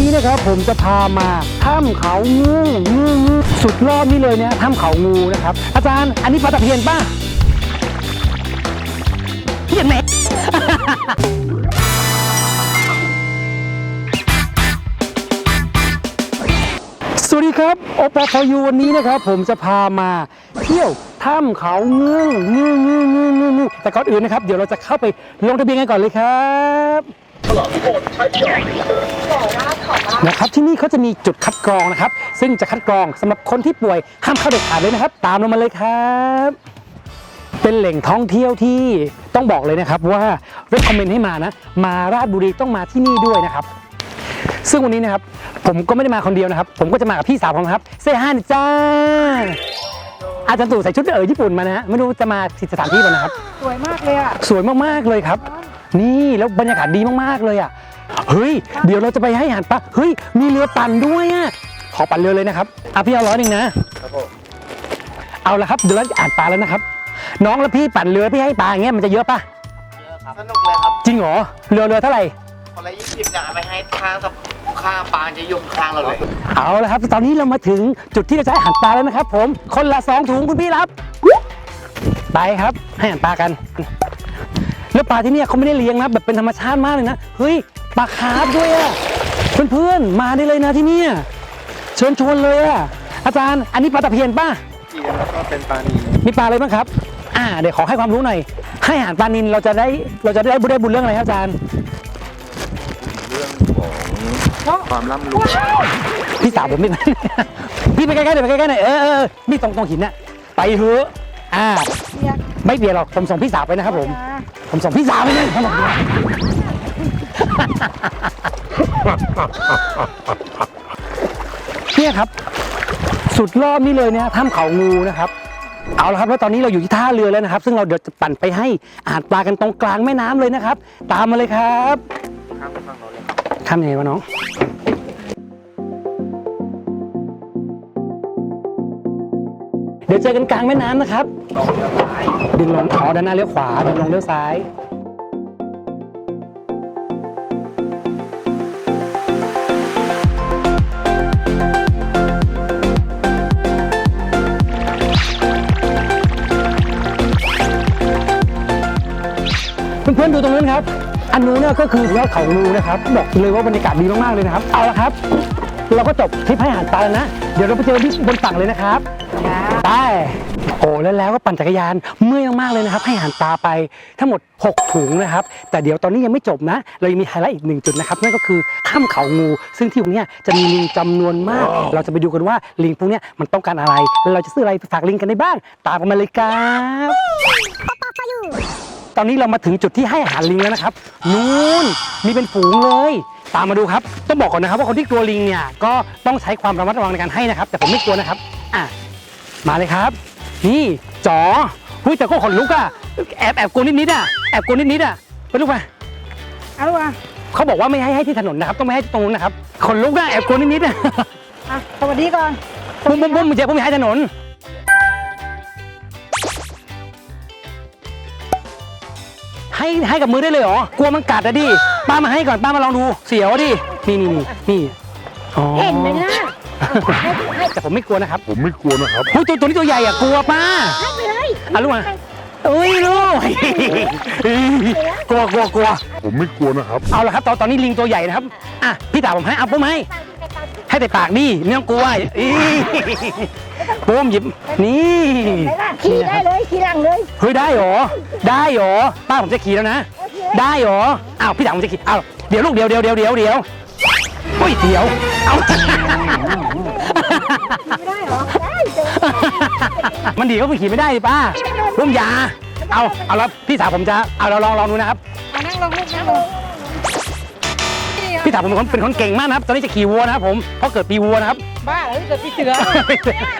นี้นะครับผมจะพามาถ้ำเขางูงูงูสุดรอบนี้เลยเนี่ยถ้ำเขางูนะครับ อาจารย์อันนี้ปลาตะเพียนป่ะเพียนไหมสวัสดีครับโอปอพยูวันนี้นะครับ ผมจะพามาเที่ยวถ้ำเขางูงูงูงูงูงูแต่ก่อนอื่นนะครับ เดี๋ยวเราจะเข้าไปลงทะเบียนกันก่อนเลยครับ นะครับที่นี่เขาจะมีจุดคัดกรองนะครับ ซึ่งจะคัดกรองสำหรับคนที่ป่วยห้ามเข้าเด็ดขาดเลยนะครับ ตามเรามาเลยครับเป็นแหล่งท่องเที่ยวที่ต้องบอกเลยนะครับว่า recommend ให้มานะ มาราชบุรีต้องมาที่นี่ด้วยนะครับ ซึ่งวันนี้นะครับ ผมก็ไม่ได้มาคนเดียวนะครับ ผมก็จะมากับพี่สาวผมครับเซฮานจ้าอาจารย์ตู่ใส่ชุดเอ๋อญี่ปุ่นมานะฮะไม่รู้จะมาที่สถานที่ป่ะนะครับ สวยมากเลยอะ สวยมากๆเลยครับ นี่แล้วบรรยากาศดีมากๆเลยอะเฮ้ยเดี๋ยวเราจะไปให้อาหารปลาเฮ้ยมีเรือปั่นด้วยอะขอปั่นเรือเลยนะครับอะพี่เอาร้อยหนึ่งนะเอาละครับเดี๋ยวเราจะอ่านปลาแล้วนะครับ น้องแล้วพี่ปั่นเรือพี่ให้ปลาอย่างเงี้ยมันจะเยอะป่ะสนุกเลยครับจริงเหรอเรือเรือเท่าไหร่คนละยี่สิบอย่างเอาไปให้ข้างสับข้างปลาจะยุ่งข้างเราเลยเอาละครับ ตอนนี้เรามาถึงจุดที่เราจะให้อาหารปลาแล้วนะครับ ผมคนละสองถุงคุณพี่รับไปครับ ให้อาหารปลากัน แล้วปลาที่เนี่ยเขาไม่ได้เลี้ยงนะแบบเป็นธรรมชาติมากเลยนะเฮ้ยปลาคาร์ฟด้วยอะเพื่อนๆมาได้เลยนะที่เนี่ยเชิญชวนเลยอะอาจารย์อันนี้ปลาตะเพียนป่ะเกียแล้วก็เป็นปลานีมีปลาอะไรบ้างครับ อ่าเดี๋ยวขอให้ความรู้หน่อย ให้อาหารปลานินเราจะได้เราจะได้บุญได้บุญเรื่องอะไรครับอาจารย์เรื่องของความร่ำรวยพี่สาวผมนี่พี่ไปใกล้ๆหน่อยไปใกล้ๆหน่อยเออเออนี่ตรงตรงหินน่ะไปเถอะ อ่าเรียกไม่เบียดหรอกผมส่งพี่สาวไปนะครับผม นะผมส่งพี่สาวไปเลยครับผมเนี่ยครับ สุดรอบนี้เลยเนี่ยถ้ำเขางูนะครับ เอาละครับแล้วตอนนี้เราอยู่ที่ท่าเรือแล้วนะครับ ซึ่งเราเดี๋ยวจะปั่นไปให้อาหารปลากันตรงกลางแม่น้ำเลยนะครับ ตามมาเลยครับข้างไปฝั่งเราเลยข้ามยังไงวะน้อง เดี๋ยวเจอกันกลางแม่น้ำนะครับ ดึงลงอ๋อด้านหน้าเลี้ยวขวาดึงลงเลี้ยวซ้ายเพื่อนๆดูตรงนั้นครับ อันนู้นเนี่ยก็คือยอดเขางูนะครับ บอกเลยว่าบรรยากาศดีมากๆเลยนะครับ เอาละครับ เราก็จบทริปให้อาหารปลาแล้วนะ เดี๋ยวเราไปเจอที่บนฝั่งเลยนะครับ ไปโอ้แล้วแล้วก็ปั่นจักรยานเมื่อยมากๆเลยนะครับ ให้อาหารปลาไปทั้งหมด 6 ถุงนะครับ แต่เดี๋ยวตอนนี้ยังไม่จบนะ เรายังมีไฮไลท์อีกหนึ่งจุดนะครับนั่นก็คือถ้ำเขางู ซึ่งที่ตรงเนี้ยจะมีลิงจำนวนมาก เราจะไปดูกันว่าลิงพวกเนี้ยมันต้องการอะไรแล้วเราจะซื้ออะไรไปฝากลิงกันได้บ้างตามกันมาเลยครับตอนนี้เรามาถึงจุดที่ให้อาหารลิงแล้วนะครับนู่นมีเป็นฝูงเลยตามมาดูครับ ต้องบอกก่อนนะครับว่าคนที่กลัวลิงเนี่ยก็ต้องใช้ความระมัดระวังในการให้นะครับ แต่ผมไม่กลัวนะครับอะมาเลยครับ นี่จ๋อหุ้ยแต่ก็ขนลุกอะแอบแอบกลัวนิดนิดๆอะแอบกลัวนิดนิดๆอะไปลูกไปเอาลูกอะเขาบอกว่าไม่ให้ให้ที่ถนนนะครับต้องไม่ให้ตรงนู้นนะครับขนลุกอะแอบกลัวนิดนิดๆอะอะสวัสดีก่อนปุ้มปุ้มปุ้มเจ๊ปุ้มอย่าให้ถนน ให้ให้กับมือได้เลยเหรอกลัวมันกัดอะดิป้ามาให้ก่อนป้ามาลองดูเสียวอะดินี่นี่นี่นี่อ๋อ เห็นไหมล่ะ แต่ผมไม่กลัวนะครับผมไม่กลัวนะครับ เฮ้ยตัวตัวนี้ตัวใหญ่อะกลัวป้าให้ไปเลยอะลูกมาเอ้ยลูกกลัวกลัวกลัวผมไม่กลัวนะครับ เอาละครับตอนตอนนี้ลิงตัวใหญ่นะครับอะพี่ตาผมให้เอาปุ้มให้ให้แต่ปากดิไม่ต้องกลัวอีปุ้มหยิบนี่ไหนล่ะขี่ได้เลยขี่หลังเลยเฮ้ยได้เหรอได้เหรอป้าผมจะขี่แล้วนะ ได้เหรออ้าวพี่ถังผมจะขี่อ้าวเดี๋ยวลูกเดี๋ยวเดี๋ยวเดี๋ยวเดี๋ยวเดี๋ยว อุ้ยเดี๋ยว เอา ไม่ได้เหรอ ได้เจอมันดีก็ไปขี่ไม่ได้ดิป้าลุงอยา เอา เอาแล้วพี่สาวผมจะ เอาเราลองลองดูนะครับมานั่งลงลูกนั่งลงนี่ครับพี่สาวผมเป็นคนเป็นคนเก่งมากนะครับ ตอนนี้จะขี่วัวนะครับผมเพราะเกิดปีวัวนะครับ บ้าเอ้ยเกิดปีเสือ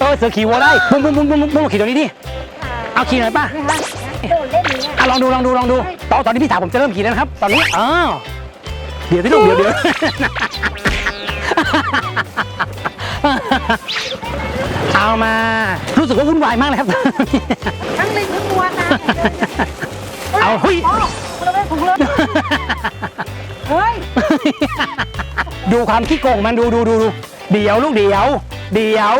เออเสือขี่วัวได้บุ้มบุ้มบุ้มบุ้มบุ้มขี่ตัวนี้ดิ เอาขี่หน่อยป้านี่ฮะโดดเล่นอย่างเงี้ยอะลองดูลองดูลองดูตอนตอนนี้พี่สาวผมจะเริ่มขี่แล้วนะครับ ตอนนี้อ้าวเดี๋ยวที่ลูกเดี๋ยวเดี๋ยว เอามา รู้สึกว่าวุ่นวายมากเลยครับ ทั้งลิงทั้งวัวนะเอาเฮ้ยอ๋อเราไม่ผูกเลยเฮ้ย ดูความขี้โกงมันดูดูดูดูเดี๋ยวลูกเดี๋ยว เดี๋ยว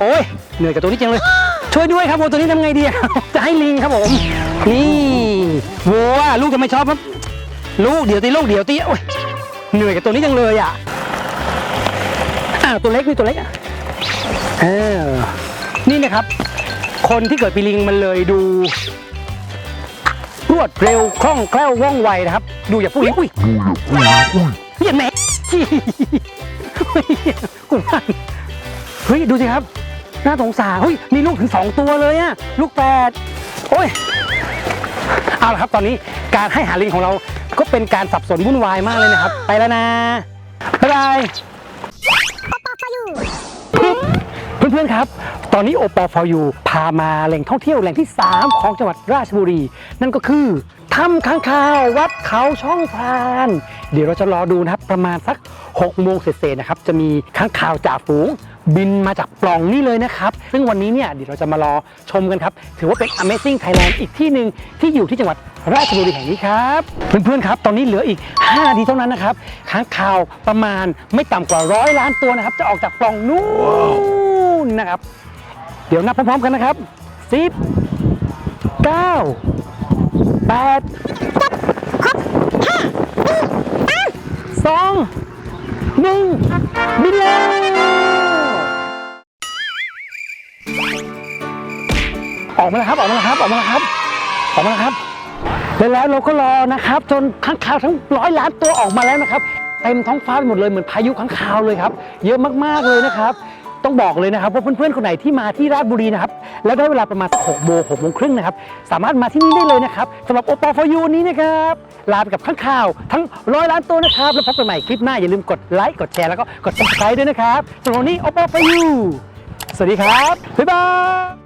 โอ้ยเหนื่อยกับตัวนี้จังเลย ช่วยด้วยครับผมตัวนี้ทำไงดีอะจะให้ลิงครับผม นี่วัวลูกจะไม่ชอบครับลูกเดี๋ยวตีลูกเดี๋ยวตีโอ้ยเหนื่อยกับตัวนี้จังเลยอะ อ้าตัวเล็กนี่ตัวเล็กอะเออนี่นะครับ คนที่เกิดปีลิงมันเลยดู รวดเร็วคล่องแคล่วว่องไวนะครับดูอย่าพูดลิงอุ้ยเหี้ยแม่กูว่าเฮ้ยดูสิครับน่าสงสารเฮ้ยมีลูกถึงสองตัวเลยอะลูกแปดโอ้ยเอาละครับตอนนี้การให้หาลิงของเราก็เป็นการสับสนวุ่นวายมากเลยนะครับ ไปแล้วนะบ๊ายบาย เพื่อนๆครับ ตอนนี้โอปอฟอยูพามาแหล่งท่องเที่ยวแหล่งที่ 3 ของจังหวัดราชบุรี นั่นก็คือถ้ำข้างคาววัดเขาช่องพราน เดี๋ยวเราจะรอดูนะครับ ประมาณสัก6โมงเศษๆนะครับ จะมีข้างคาวจ่าฝูง บินมาจากปล่องนี่เลยนะครับ ซึ่งวันนี้เนี่ยเดี๋ยวเราจะมารอชมกันครับ ถือว่าเป็น Amazing Thailand อีกที่หนึ่งที่อยู่ที่จังหวัดราชบุรีแห่งนี้ครับ เพื่อนๆครับตอนนี้เหลืออีก5นาทีเท่านั้นนะครับค้างคาวประมาณไม่ต่ำกว่าร้อยล้านตัวนะครับ จะออกจากปล่องนู้นนะครับ เดี๋ยวนับพร้อมๆกันนะครับ10 9 8สองหนึ่งบินแล้ว ออกมาแล้วครับออกมาแล้วครับออกมาแล้วครับออกมาแล้วครับแล้วแล้วเราก็รอนะครับ จนข้างคาวทั้งร้อยล้านตัวออกมาแล้วนะครับเต็มท้องฟ้าไปหมดเลยเหมือนพายุข้างคาวเลยครับ เยอะมากๆเลยนะครับ ต้องบอกเลยนะครับว่าเพื่อนๆคนไหนที่มาที่ราชบุรีนะครับแล้วได้เวลาประมาณสักหกโมงหกโมงครึ่งนะครับสามารถมาที่นี่ได้เลยนะครับสำหรับโอปอฟอยูนี้นะครับลาไปกับข้างข่าว ทั้งร้อยล้านตัวนะครับ แล้วพบกันใหม่คลิปหน้าอย่าลืมกดไลค์กดแชร์แล้วก็กด subscribe ด้วยนะครับสำหรับวันนี้โอปอฟอยูสวัสดีครับบ๊ายบาย